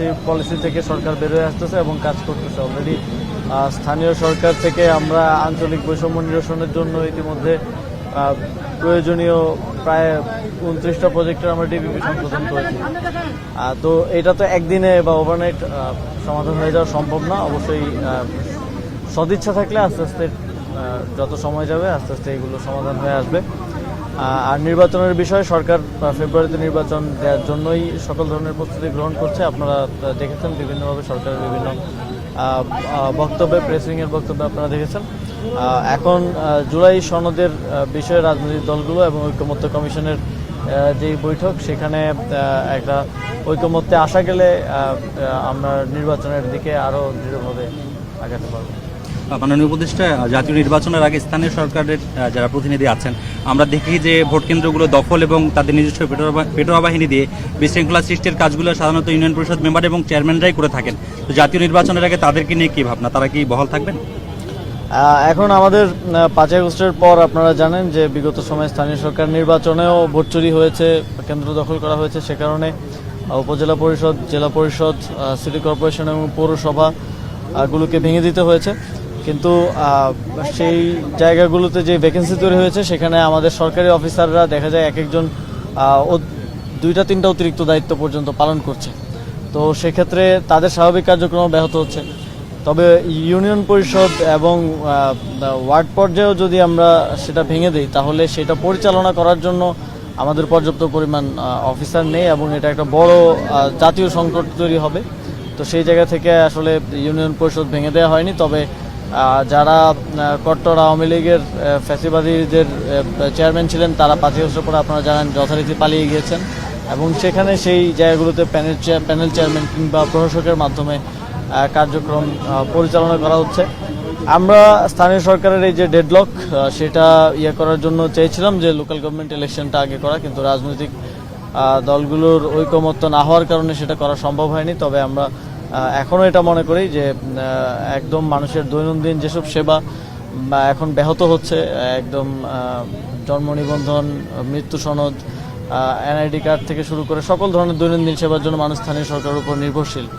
সেই পলিসি থেকে সরকার বেরোয় আসতেছে এবং কাজ করতেছে অলরেডি স্থানীয় সরকার থেকে আমরা আঞ্চলিক বৈষম্য নিরসনের জন্য ইতিমধ্যে প্রয়োজনীয় প্রায় উনত্রিশটা প্রজেক্টের আমরা ডিপিপি সংশোধন করেছি। তো এটা তো একদিনে বা ওভারনাইট সমাধান হয়ে যাওয়া সম্ভব না। অবশ্যই সদিচ্ছা থাকলে আস্তে আস্তে যত সময় যাবে, আস্তে আস্তে এগুলো সমাধান হয়ে আসবে। আর নির্বাচনের বিষয়ে সরকার ফেব্রুয়ারিতে নির্বাচন দেওয়ার জন্যই সকল ধরনের প্রস্তুতি গ্রহণ করছে। আপনারা দেখেছেন বিভিন্নভাবে সরকারের বিভিন্ন বক্তব্যে প্রেসিং এর বক্তব্যে আপনারা দেখেছেন। এখন জুলাই সনদের বিষয়ে রাজনৈতিক দলগুলো এবং ঐক্যমত্য কমিশনের যে বৈঠক, সেখানে একটা ঐক্যমত্যে আসা গেলে আমরা নির্বাচনের দিকে আরও দৃঢ়ভাবে আগাতে পারব। মাননীয় উপদেষ্টা জাতীয় নির্বাচনের আগে স্থানীয় সরকারের যারা প্রতিনিধি আছেন আমরা দেখি যে ভোট কেন্দ্রগুলো দখল এবং তাদের নিজস্ব পেটোয়া বা- বাহিনী দিয়ে বিশৃঙ্খলা সৃষ্টির কাজগুলো সাধারণত ইউনিয়ন পরিষদ মেম্বার এবং চেয়ারম্যানরাই করে থাকেন। তো জাতীয় নির্বাচনের আগে তাদেরকে নিয়ে কী ভাবনা? তারা কি বহাল থাকবেন? এখন আমাদের পাঁচই আগস্টের পর আপনারা জানেন যে বিগত সময়ে স্থানীয় সরকার নির্বাচনেও ভোট চুরি হয়েছে কেন্দ্র দখল করা হয়েছে সে কারণে। উপজেলা পরিষদ জেলা পরিষদ সিটি কর্পোরেশন এবং পৌরসভা আহ, গুলোকে ভেঙে দিতে হয়েছে। কিন্তু সেই জায়গাগুলোতে যে ভ্যাকেন্সি তৈরি হয়েছে, সেখানে আমাদের সরকারি অফিসাররা দেখা যায় এক একজন দুইটা, তিনটা অতিরিক্ত দায়িত্ব পর্যন্ত পালন করছে। তো সেক্ষেত্রে তাদের স্বাভাবিক কার্যক্রম ব্যাহত হচ্ছে। তবে ইউনিয়ন পরিষদ এবং ওয়ার্ড পর্যায়েও যদি আমরা সেটা ভেঙে দিই, তাহলে সেটা পরিচালনা করার জন্য আমাদের পর্যাপ্ত পরিমাণ অফিসার নেই এবং এটা একটা বড় জাতীয় সংকট তৈরি হবে। তো সেই জায়গা থেকে আসলে ইউনিয়ন পরিষদ ভেঙে দেওয়া হয়নি। তবে যারা কট্টর আওয়ামী লীগের ফ্যাসিবাদীদের চেয়ারম্যান ছিলেন, তারা পাঁচই বছর পরে আপনারা জানেন, যথারীতি পালিয়ে গিয়েছেন। এবং সেখানে সেই জায়গাগুলোতে প্যানেল প্যানেল চেয়ারম্যান কিংবা প্রশাসকের মাধ্যমে কার্যক্রম পরিচালনা করা হচ্ছে। আমরা স্থানীয় সরকারের এই যে ডেডলক সেটা ইয়ে করার জন্য চেয়েছিলাম যে লোকাল গভর্নমেন্ট ইলেকশনটা আগে করা, কিন্তু রাজনৈতিক দলগুলোর ঐকমত্য না হওয়ার কারণে সেটা করা সম্ভব হয়নি। তবে আমরা আহ, এখনও এটা মনে করি যে একদম মানুষের দৈনন্দিন যেসব সেবা বা এখন ব্যাহত হচ্ছে একদম জন্ম নিবন্ধন মৃত্যু সনদ এনআইডি কার্ড থেকে শুরু করে সকল ধরনের দৈনন্দিন সেবার জন্য মানুষ স্থানীয় সরকারের উপর নির্ভরশীল।